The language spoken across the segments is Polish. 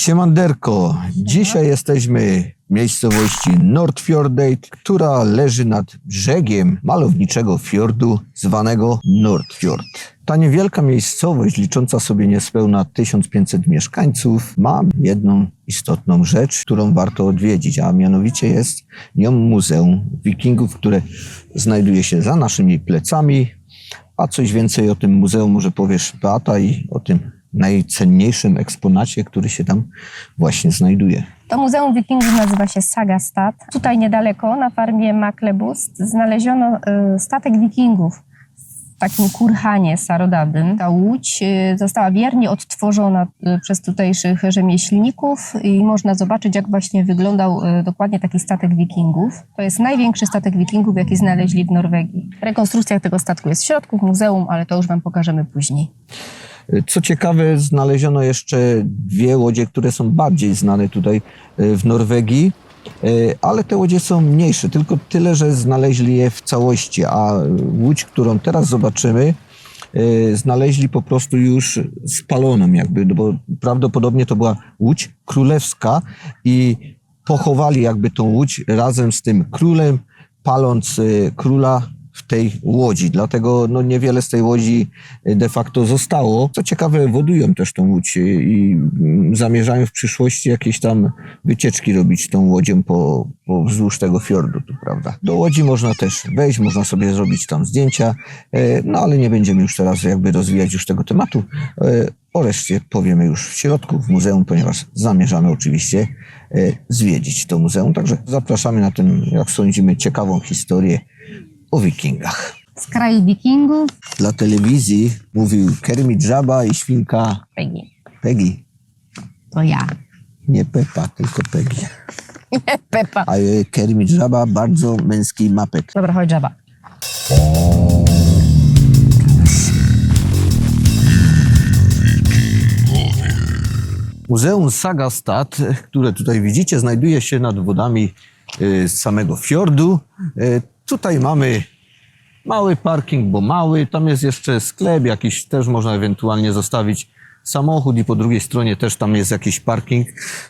Siemanderko, dzisiaj jesteśmy w miejscowości Nordfjordeid, która leży nad brzegiem malowniczego fiordu zwanego Nordfjord. Ta niewielka miejscowość, licząca sobie niespełna 1500 mieszkańców, ma jedną istotną rzecz, którą warto odwiedzić, a mianowicie jest nią Muzeum Wikingów, które znajduje się za naszymi plecami. A coś więcej o tym muzeum może powiesz Beata i o tym najcenniejszym eksponacie, który się tam właśnie znajduje. To Muzeum Wikingów nazywa się Sagastad. Tutaj niedaleko, na farmie Maklebust, znaleziono y, statek wikingów w takim kurhanie starodawnym. Ta łódź y, została wiernie odtworzona y, przez tutejszych rzemieślników i można zobaczyć, jak właśnie wyglądał dokładnie taki statek wikingów. To jest największy statek wikingów, jaki znaleźli w Norwegii. Rekonstrukcja tego statku jest w środku w muzeum, ale to już Wam pokażemy później. Co ciekawe, znaleziono jeszcze dwie łodzie, które są bardziej znane tutaj e, w Norwegii, e, ale te łodzie są mniejsze, tylko tyle, że znaleźli je w całości, a łódź, którą teraz zobaczymy, e, znaleźli po prostu już spaloną jakby, no bo prawdopodobnie to była łódź królewska i pochowali jakby tą łódź razem z tym królem, paląc króla w tej łodzi. Dlatego no, niewiele z tej łodzi e, de facto zostało. Co ciekawe, wodują też tą łódź e, i mm, zamierzają w przyszłości jakieś tam wycieczki robić tą łodzią po, po wzdłuż tego fiordu, tu, prawda. Do łodzi można też wejść, można sobie zrobić tam zdjęcia, e, no ale nie będziemy już teraz jakby rozwijać już tego tematu. O reszcie powiemy już w środku, w muzeum, ponieważ zamierzamy oczywiście zwiedzić to muzeum. Także zapraszamy na tę, jak sądzimy, ciekawą historię o wikingach. Z kraju wikingów, Dla telewizji mówił Kermit Żaba i świnka Peggy. Peggy. To ja. Nie Pepa, tylko Peggy. Pepa. A e, Kermit Żaba bardzo męski mapek. Dobra, chodź, żaba. Muzeum Sagastad, które tutaj widzicie, znajduje się nad wodami y, z samego fiordu. Tutaj mamy mały parking, bo mały. Tam jest jeszcze sklep jakiś, też można ewentualnie zostawić samochód i po drugiej stronie też tam jest jakiś parking.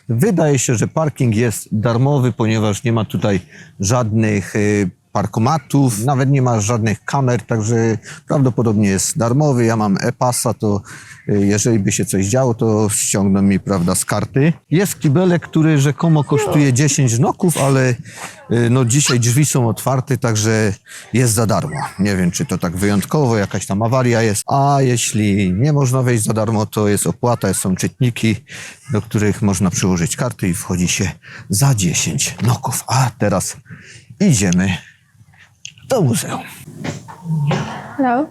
Wydaje się, że parking jest darmowy, ponieważ nie ma tutaj żadnych y, parkomatów, nawet nie ma żadnych kamer, także prawdopodobnie jest darmowy. Ja mam e-pasa, to y, jeżeli by się coś działo, to ściągną mi, prawda, z karty. Jest kibelek, który rzekomo kosztuje 10 noków, ale y, no dzisiaj drzwi są otwarte, także jest za darmo. Nie wiem, czy to tak wyjątkowo, jakaś tam awaria jest. A jeśli nie można wejść za darmo, to jest opłata, są czytniki, do których można przyłożyć karty i wchodzi się za 10 noków. A teraz idziemy do muzeum. Hello.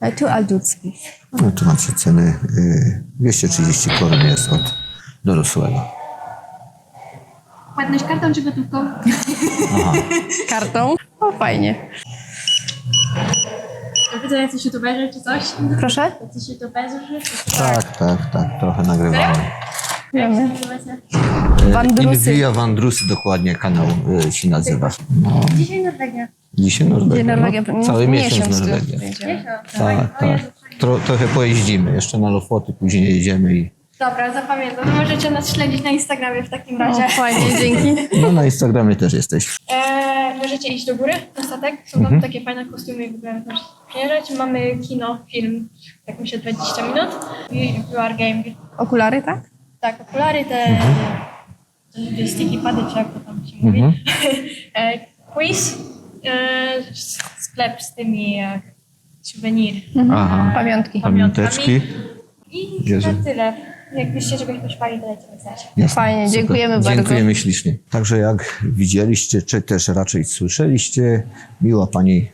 Uh, two adults, please. No tu macie ceny y, 230 koron jest od dorosłego. Płatność kartą czy gotówką? Kartą? O, fajnie. Widzę jacyś youtuberzy czy coś? Proszę? Jacyś youtuberzy czy Tak, tak, tak, trochę nagrywamy. Wiemy. Wandrusy. Wandrusy dokładnie kanał y, się nazywa. No, Dzisiaj Norwegia. Dzisiaj Norwegia. No, cały miesiąc, tu Norwegia. Tak, tak. Tro, trochę pojeździmy, jeszcze na Lofoty, później jedziemy i Dobra, zapamiętam. No możecie nas śledzić na Instagramie w takim razie. O, fajnie, dzięki. no, na Instagramie też jesteś. Eee, możecie iść do góry na statek. Są tam takie fajne kostiumy, w ogóle też przyjeżdżać. Mamy kino, film, tak myślę 20 minut. I VR game. Okulary, tak? Tak, okulary, te, te joysticki, pady, czy jak to tam się mówi. e, quiz, e, sklep z tymi e, suwenir. Aha. Pamiątki. Pamiąteczki. I Bierze. na tyle. Jakbyście czegoś poszukali, to dajcie mi znać. Jasne, Fajnie, super. dziękujemy bardzo. Dziękujemy ślicznie. Także jak widzieliście, czy też raczej słyszeliście, miła pani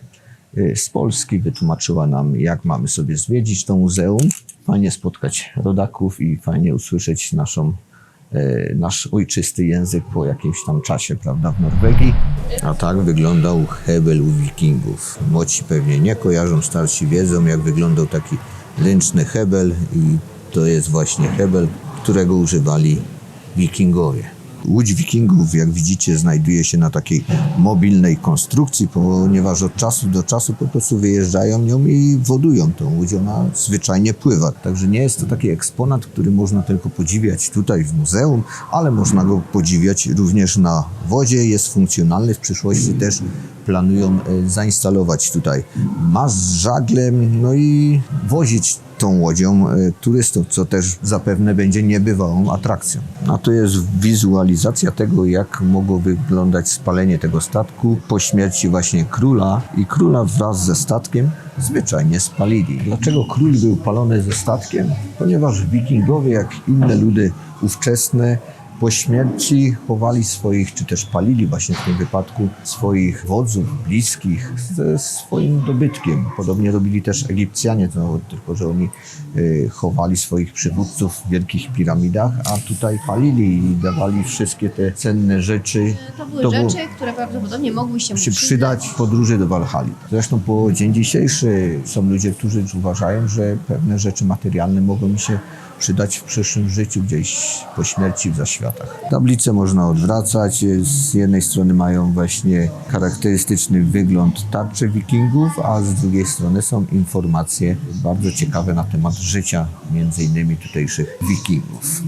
y, z Polski wytłumaczyła nam, jak mamy sobie zwiedzić to muzeum. Fajnie spotkać rodaków i fajnie usłyszeć naszą, nasz ojczysty język po jakimś tam czasie, prawda, w Norwegii. A tak wyglądał hebel u wikingów. Młodsi pewnie nie kojarzą, starsi wiedzą, jak wyglądał taki ręczny hebel i to jest właśnie hebel, którego używali wikingowie. Łódź wikingów, jak widzicie, znajduje się na takiej mobilnej konstrukcji, ponieważ od czasu do czasu po prostu wyjeżdżają nią i wodują tą łódź. Ona zwyczajnie pływa. Także nie jest to taki eksponat, który można tylko podziwiać tutaj w muzeum, ale można go podziwiać również na wodzie. Jest funkcjonalny. W przyszłości też planują e, zainstalować tutaj mast z żaglem, no i wozić tą łodzią e, turystów, co też zapewne będzie niebywałą atrakcją. A to jest wizualizacja tego, jak mogło wyglądać spalenie tego statku po śmierci właśnie króla i króla wraz ze statkiem zwyczajnie spalili. Dlaczego król był palony ze statkiem? Ponieważ wikingowie, jak inne ludy ówczesne, po śmierci chowali swoich, czy też palili właśnie w tym wypadku swoich wodzów, bliskich ze swoim dobytkiem. Podobnie robili też Egipcjanie, tylko że oni y, chowali swoich przywódców w wielkich piramidach, a tutaj palili i dawali wszystkie te cenne rzeczy. To były To było- rzeczy, które prawdopodobnie mogły się przydać w podróży do Walhali. Zresztą po dzień dzisiejszy są ludzie, którzy uważają, że pewne rzeczy materialne mogą mi się przydać w przyszłym życiu, gdzieś po śmierci w zaświatach. Tablice można odwracać. Z jednej strony mają właśnie charakterystyczny wygląd tarczy wikingów, a z drugiej strony są informacje bardzo ciekawe na temat życia między innymi tutejszych wikingów.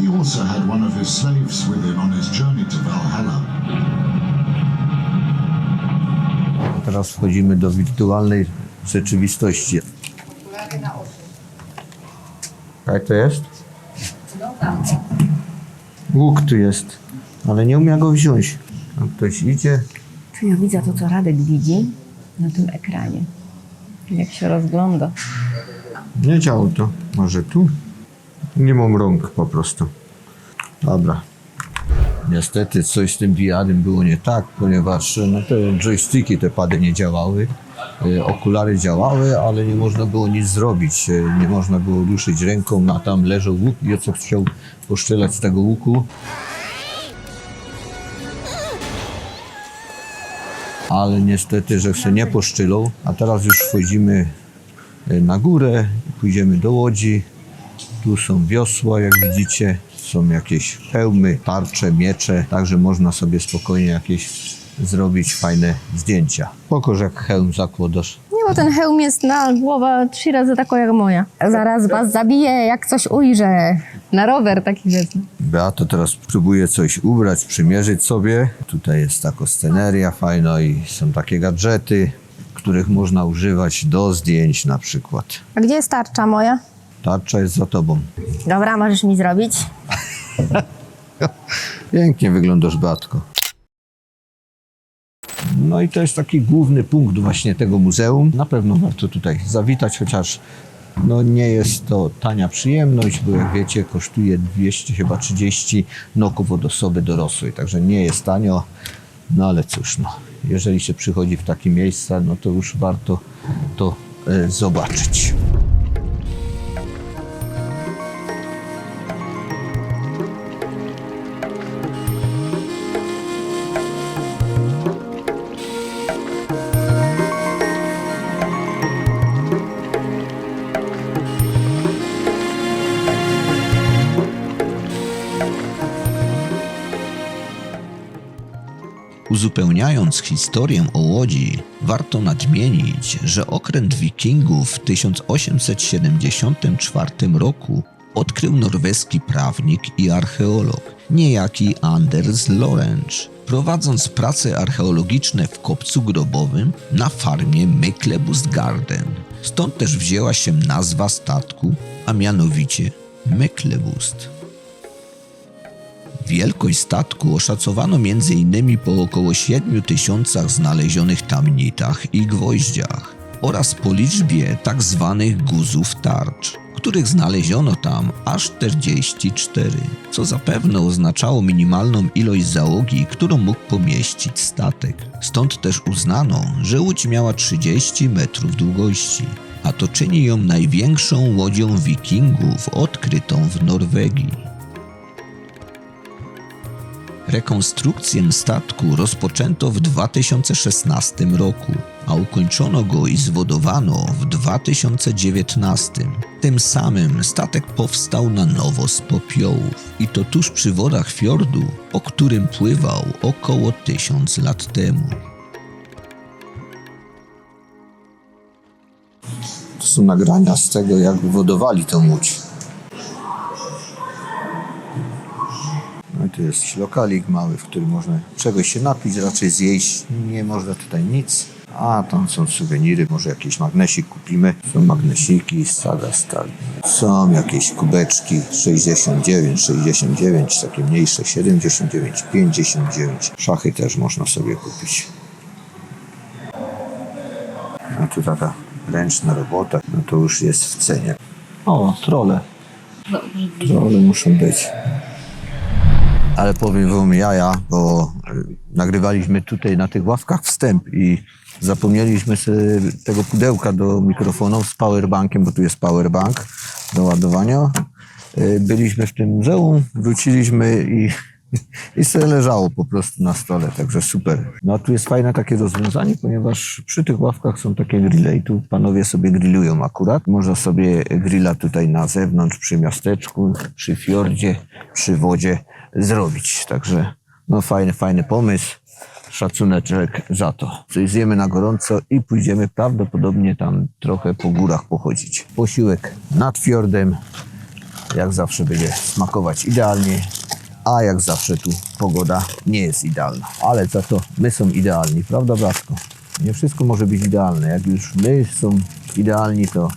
He also had one of his slaves with him on his journey to Valhalla, teraz wchodzimy do wirtualnej rzeczywistości. Jak to jest? Łuk tu jest, ale nie umie go wziąć. Tam ktoś idzie. Tu ja widzę to, co Radek widzi na tym ekranie. Jak się rozgląda. Nie działo to. Może tu? Nie mam rąk po prostu. Dobra. Niestety coś z tym VR-em było nie tak, ponieważ no, te joysticki, te pady nie działały. E, Okulary działały, ale nie można było nic zrobić. E, Nie można było ruszyć ręką, a tam leżał łuk i o co chciał poszczelać z tego łuku. Ale niestety, że się nie poszczylą. A teraz już wchodzimy e, na górę, pójdziemy do łodzi. Tu są wiosła, jak widzicie. Są jakieś hełmy, tarcze, miecze, także można sobie spokojnie jakieś zrobić fajne zdjęcia. Pokaż jak hełm zakładasz. Nie, bo ten hełm jest na głowę trzy razy taką jak moja. Zaraz was zabiję, jak coś ujrzę. Na rower taki wezmę. Beata teraz próbuje coś ubrać, przymierzyć sobie. Tutaj jest taka sceneria fajna i są takie gadżety, których można używać do zdjęć na przykład. A gdzie jest tarcza moja? Tarcza jest za tobą. Dobra, możesz mi zrobić. Pięknie wyglądasz, Beatko. No i to jest taki główny punkt właśnie tego muzeum. Na pewno warto tutaj zawitać, chociaż no nie jest to tania przyjemność, bo jak wiecie kosztuje 200 chyba 30 noków od osoby dorosłej, także nie jest tanio, no ale cóż no, jeżeli się przychodzi w takie miejsca, no to już warto to e, zobaczyć. Uzupełniając historię o Łodzi, warto nadmienić, że okręt Wikingów w 1874 roku odkrył norweski prawnik i archeolog, niejaki Anders Lorenz, prowadząc prace archeologiczne w kopcu grobowym na farmie Meklebustgarden. Stąd też wzięła się nazwa statku, a mianowicie Meklebust. Wielkość statku oszacowano m.in. po około 7 tysiącach znalezionych tam nitach i gwoździach oraz po liczbie tak zwanych guzów tarcz, których znaleziono tam aż 44, co zapewne oznaczało minimalną ilość załogi, którą mógł pomieścić statek. Stąd też uznano, że łódź miała 30 metrów długości, a to czyni ją największą łodzią wikingów odkrytą w Norwegii. Rekonstrukcję statku rozpoczęto w 2016 roku. a ukończono go i zwodowano w 2019. Tym samym statek powstał na nowo z popiołów i to tuż przy wodach fiordu, po którym pływał około tysiąc lat temu. To są nagrania z tego, jak wywodowali tą łódź. No i tu jest lokalik mały, w którym można czegoś się napić, raczej zjeść. Nie można tutaj nic. A tam są suweniry, może jakiś magnesik kupimy. Są magnesiki, saga stal. Są jakieś kubeczki 69, 69, takie mniejsze 79, 59. Szachy też można sobie kupić. A tu taka ręczna robota, no to już jest w cenie. O, trole. Trole muszą być. Ale powiem wam jaja, bo nagrywaliśmy tutaj na tych ławkach wstęp i zapomnieliśmy tego pudełka do mikrofonów z powerbankiem, bo tu jest powerbank do ładowania. Y, Byliśmy w tym muzeum, wróciliśmy i, i sobie leżało po prostu na stole, także super. No a tu jest fajne takie rozwiązanie, ponieważ przy tych ławkach są takie grille i tu panowie sobie grillują akurat. Można sobie grilla tutaj na zewnątrz, przy miasteczku, przy fiordzie, przy wodzie zrobić. Także no fajny, fajny pomysł. Szacuneczek za to. Coś zjemy na gorąco i pójdziemy prawdopodobnie tam trochę po górach pochodzić. Posiłek nad fiordem, jak zawsze będzie smakować idealnie, a jak zawsze tu pogoda nie jest idealna. Ale za to my są idealni, prawda Blaszko? Nie wszystko może być idealne. Jak już my są idealni, to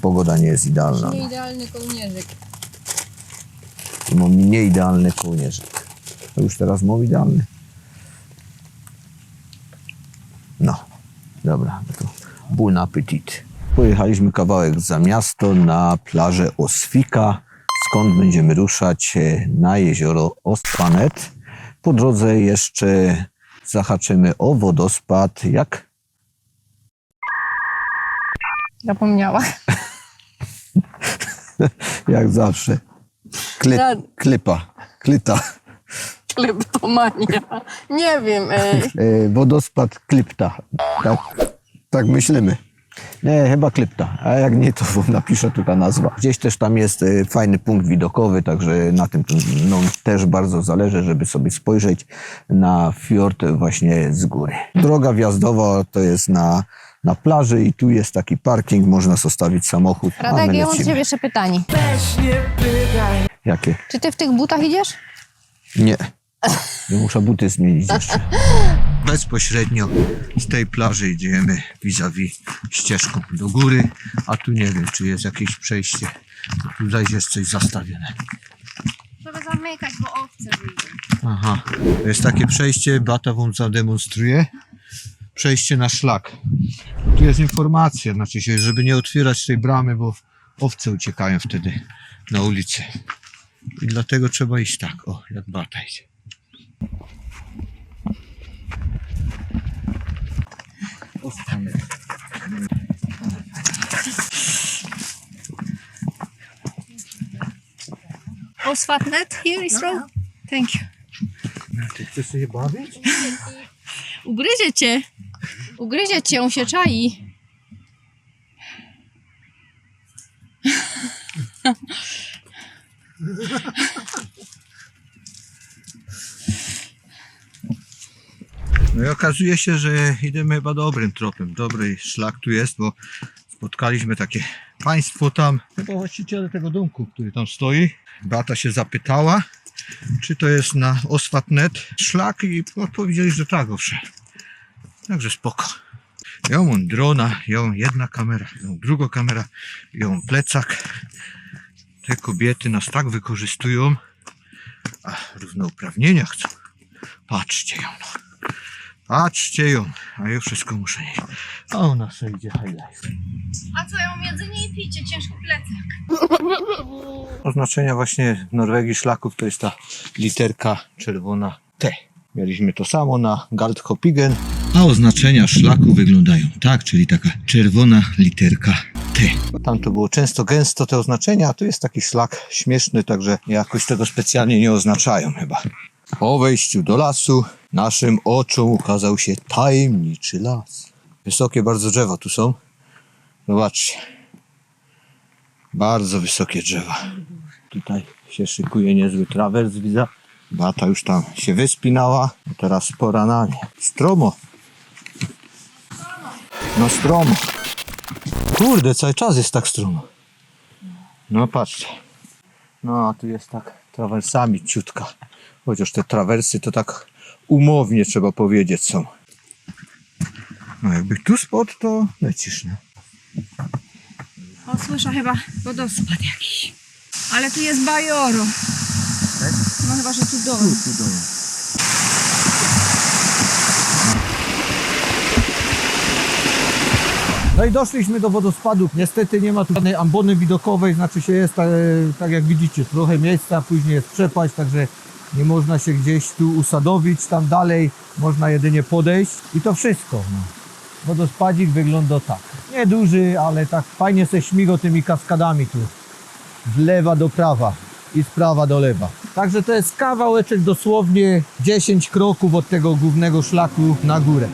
pogoda nie jest idealna. Nieidealny kołnierzyk. I mam nieidealny kołnierzyk. To już teraz mam idealny. No, dobra, no to bon appetit. Pojechaliśmy kawałek za miasto na plażę Oswika, skąd będziemy ruszać e, na jezioro Ostwanet. Po drodze jeszcze zahaczymy o wodospad, jak Zapomniała. jak zawsze. Kli, Ja- klipa, klita. Kleptomania. Nie wiem. Ej. E, wodospad Klipta. Tak, tak myślimy. Nie, chyba Klipta, a jak nie, to wam napiszę tu ta nazwa. Gdzieś też tam jest e, fajny punkt widokowy, także na tym no, też bardzo zależy, żeby sobie spojrzeć na fiord właśnie z góry. Droga wjazdowa to jest na, na plaży i tu jest taki parking, można zostawić samochód, a Radek, my ja mam do lecimy. ciebie jeszcze pytanie. Jakie? Czy ty w tych butach idziesz? Nie. Muszę buty zmienić jeszcze. Bezpośrednio z tej plaży idziemy vis-a-vis ścieżką do góry, a tu nie wiem, czy jest jakieś przejście. Tutaj jest coś zastawione. Trzeba zamykać, bo owce wyjdą. Aha. To jest takie przejście, Bata wam zademonstruje. Przejście na szlak. Tu jest informacja, znaczy się, żeby nie otwierać tej bramy, bo owce uciekają wtedy na ulicę. I dlatego trzeba iść tak, o, jak Bata idzie. Oswatnet here is wrong? Thank you. Ty chcesz się bawić? Ugryzie cię. Ugryzie cię, on się czai. No i okazuje się, że idziemy chyba dobrym tropem. Dobry szlak tu jest, bo spotkaliśmy takie państwo tam, chyba właściciele tego domku, który tam stoi. Beata się zapytała, czy to jest na Oswatnet szlak i odpowiedzieli, że tak, owszem. Także spoko. Ja mam drona, ja mam jedna kamera, ja mam druga kamera, ja mam plecak. Te kobiety nas tak wykorzystują, a równouprawnienia chcą. Patrzcie ją, no. Patrzcie ją, a ja wszystko muszę nieść. A ona sobie idzie high life. A co, ja mam jedzenie i picie, ciężko plecak. Oznaczenia właśnie w Norwegii szlaków to jest ta literka czerwona T. Mieliśmy to samo na Galdhoppigen. A oznaczenia szlaku wyglądają tak, czyli taka czerwona literka T. Tam to było często gęsto te oznaczenia, a tu jest taki szlak śmieszny, także jakoś tego specjalnie nie oznaczają chyba. Po wejściu do lasu naszym oczom ukazał się tajemniczy las. Wysokie bardzo drzewa tu są. Zobaczcie. Bardzo wysokie drzewa. Tutaj się szykuje niezły trawers, widzę. Bata już tam się wyspinała. A teraz pora na nie. Stromo. No stromo. Kurde, cały czas jest tak stromo. No patrzcie. No a tu jest tak trawersami ciutka. Chociaż te trawersy to tak umownie trzeba powiedzieć są. No jakby tu spod to lecisz, nie? O, słyszę chyba wodospad jakiś. Ale tu jest bajoro. No chyba, że tu dom. No i doszliśmy do wodospadu. Niestety nie ma tu żadnej ambony widokowej, znaczy się jest, tak, jak widzicie, trochę miejsca, później jest przepaść, także nie można się gdzieś tu usadowić, tam dalej można jedynie podejść i to wszystko. No. Wodospadzik wygląda tak. Nieduży, ale tak fajnie se śmigo tymi kaskadami tu. Z lewa do prawa i z prawa do lewa. Także to jest kawałeczek dosłownie 10 kroków od tego głównego szlaku na górę.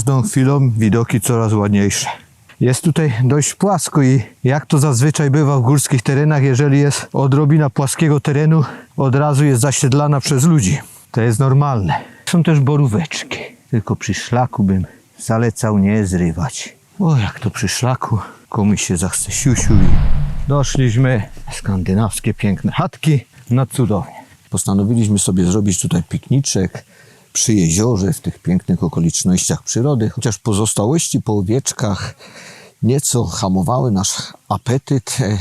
Każdą chwilą widoki coraz ładniejsze. Jest tutaj dość płasko i jak to zazwyczaj bywa w górskich terenach, jeżeli jest odrobina płaskiego terenu, od razu jest zasiedlana przez ludzi. To jest normalne. Są też boróweczki, tylko przy szlaku bym zalecał nie zrywać. O, jak to przy szlaku komuś się zachce siusiu i doszliśmy. Skandynawskie piękne chatki, no cudownie. Postanowiliśmy sobie zrobić tutaj pikniczek przy jeziorze, w tych pięknych okolicznościach przyrody, chociaż pozostałości po owieczkach nieco hamowały nasz apetyt, e,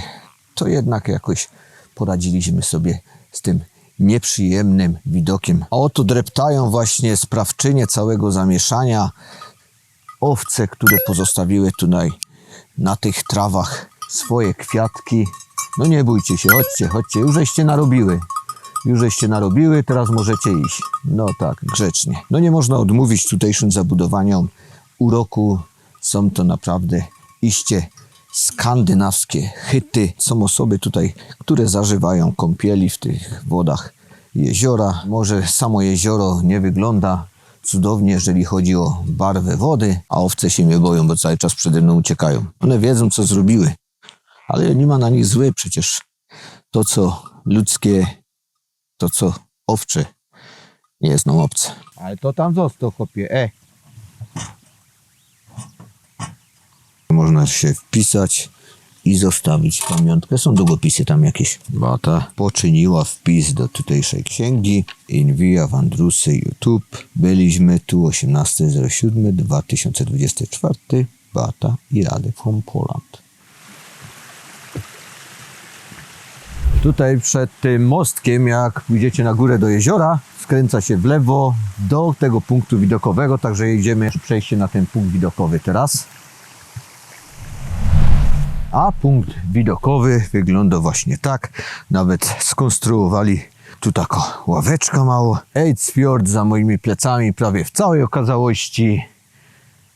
to jednak jakoś poradziliśmy sobie z tym nieprzyjemnym widokiem. A oto dreptają właśnie sprawczynie całego zamieszania owce, które pozostawiły tutaj na tych trawach swoje kwiatki. No nie bójcie się, chodźcie, chodźcie, już żeście narobiły. Już żeście narobiły, teraz możecie iść. No tak, grzecznie. No nie można odmówić tutejszym zabudowaniom uroku. Są to naprawdę iście skandynawskie chyty. Są osoby tutaj, które zażywają kąpieli w tych wodach jeziora. Może samo jezioro nie wygląda cudownie, jeżeli chodzi o barwę wody, a owce się nie boją, bo cały czas przede mną uciekają. One wiedzą, co zrobiły, ale nie ma na nich zły. Przecież to, co ludzkie to co owcze nie jest nam obce. Ale to tam został, chłopie, e. Można się wpisać i zostawić pamiątkę. Są długopisy tam jakieś. Bata poczyniła wpis do tutejszej księgi Invia Wandrusy YouTube. Byliśmy tu 18.07.2024. Bata i Radek from Poland. Tutaj przed tym mostkiem, jak pójdziecie na górę do jeziora, skręca się w lewo do tego punktu widokowego, także jedziemy przejście na ten punkt widokowy teraz. A punkt widokowy wygląda właśnie tak. Nawet skonstruowali tu taką ławeczkę mało. Eidsfjord za moimi plecami prawie w całej okazałości.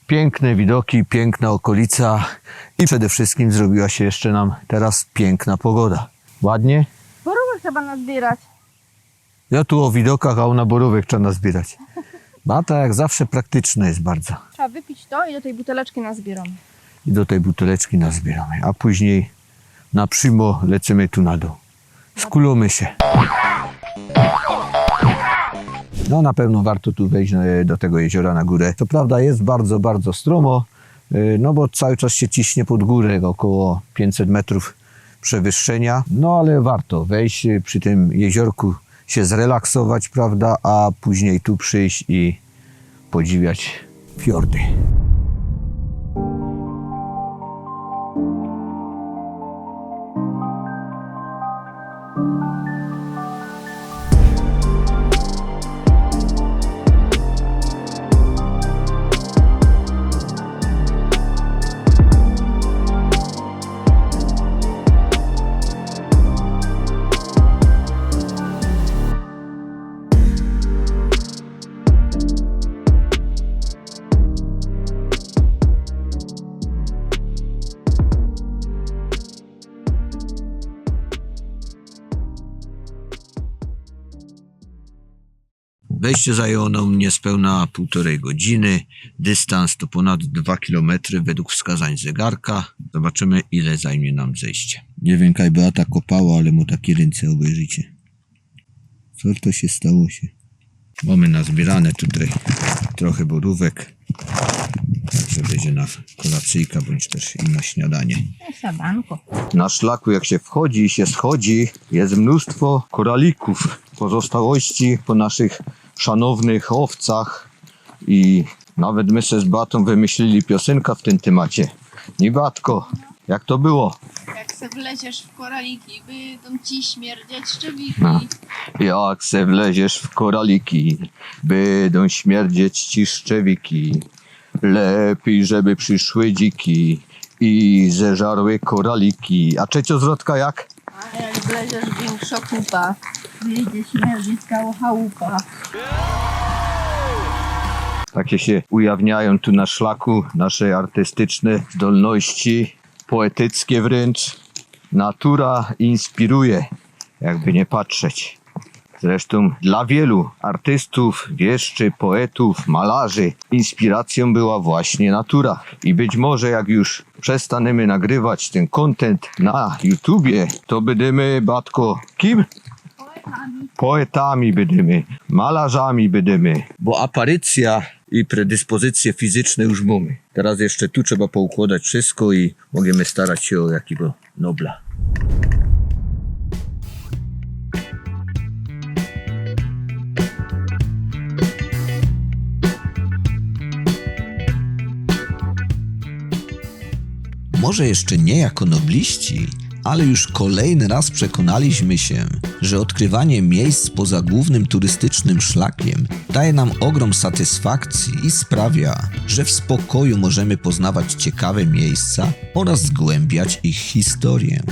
Piękne widoki, piękna okolica i przede wszystkim zrobiła się jeszcze nam teraz piękna pogoda. Ładnie? Borówek trzeba nazbierać. Ja tu o widokach, a ona borówek trzeba nazbierać. Bata jak zawsze praktyczna jest bardzo. Trzeba wypić to i do tej buteleczki nazbieramy. I do tej buteleczki nazbieramy. A później na przymo lecimy tu na dół. Skulamy się. No na pewno warto tu wejść e, do tego jeziora na górę. To prawda jest bardzo, bardzo stromo, e, no bo cały czas się ciśnie pod górę, około 500 metrów przewyższenia. No ale warto wejść e, przy tym jeziorku, się zrelaksować, prawda, a później tu przyjść i podziwiać fiordy. Wejście zajęło nam niespełna półtorej godziny. Dystans to ponad 2 km według wskazań zegarka. Zobaczymy, ile zajmie nam zejście. Nie wiem, kaj Beata kopała, ale mu takie ręce obejrzycie. Co to się stało się? Mamy nazbierane tutaj trochę borówek. Także będzie na kolacyjka, bądź też i na śniadanie. Na szlaku jak się wchodzi i się schodzi jest mnóstwo koralików, pozostałości po naszych szanownych owcach i nawet my se z Batą wymyślili piosenkę w tym temacie. Nie Batko, jak to było? Jak se wleziesz w koraliki, będą ci śmierdzieć szczewiki. No. Jak se wleziesz w koraliki, będą śmierdzieć ci szczewiki. Lepiej, żeby przyszły dziki i zeżarły koraliki. A trzeciozrodka jak? A jak wleziesz większa kupa, wyjdzie śmierdzić koło chałupa. Takie się ujawniają tu na szlaku nasze artystyczne zdolności, poetyckie wręcz. Natura inspiruje, jakby nie patrzeć. Zresztą dla wielu artystów, wieszczy, poetów, malarzy inspiracją była właśnie natura. I być może jak już przestaniemy nagrywać ten content na YouTubie, to będziemy, Batko, kim? Poetami będziemy, malarzami będziemy, bo aparycja i predyspozycje fizyczne już mamy. Teraz jeszcze tu trzeba poukładać wszystko i możemy starać się o jakiego Nobla. Może jeszcze nie jako nobliści, ale już kolejny raz przekonaliśmy się, że odkrywanie miejsc poza głównym turystycznym szlakiem daje nam ogrom satysfakcji i sprawia, że w spokoju możemy poznawać ciekawe miejsca oraz zgłębiać ich historię.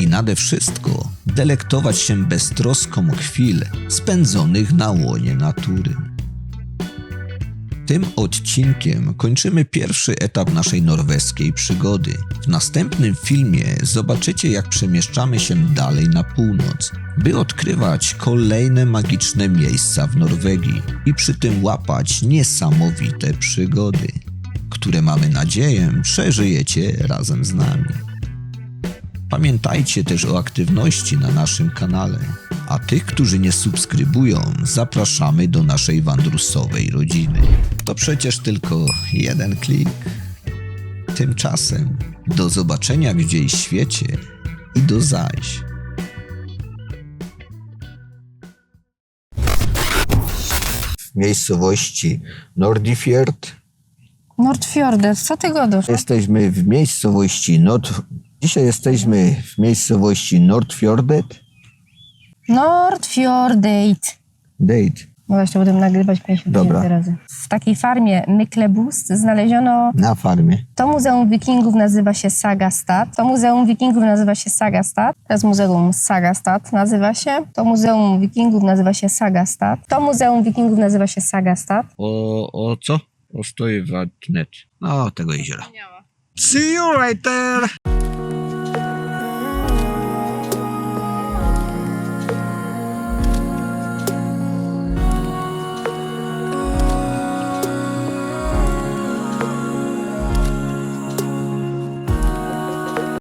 I nade wszystko delektować się beztroską chwil spędzonych na łonie natury. Tym odcinkiem kończymy pierwszy etap naszej norweskiej przygody. W następnym filmie zobaczycie, jak przemieszczamy się dalej na północ, by odkrywać kolejne magiczne miejsca w Norwegii i przy tym łapać niesamowite przygody, które mamy nadzieję przeżyjecie razem z nami. Pamiętajcie też o aktywności na naszym kanale. A tych, którzy nie subskrybują, zapraszamy do naszej wandrusowej rodziny. To przecież tylko jeden klik. Tymczasem do zobaczenia gdzieś w świecie i do zaś. W miejscowości Nordifjord. Nordfjordę, co ty godasz? Jesteśmy w miejscowości Nord... Dzisiaj jesteśmy w miejscowości Nordfjordet. Nordfjordeit. Date. No właśnie, będę nagrywać 50 Dobra. tysięcy razy. W takiej farmie Myklebust znaleziono Na farmie. To muzeum wikingów nazywa się Sagastad. To muzeum wikingów nazywa się Sagastad. To jest muzeum Sagastad nazywa się. To muzeum wikingów nazywa się Sagastad. To muzeum wikingów nazywa się Sagastad. O, o co? O stoi Wadnet. No, tego jeziora. See you later!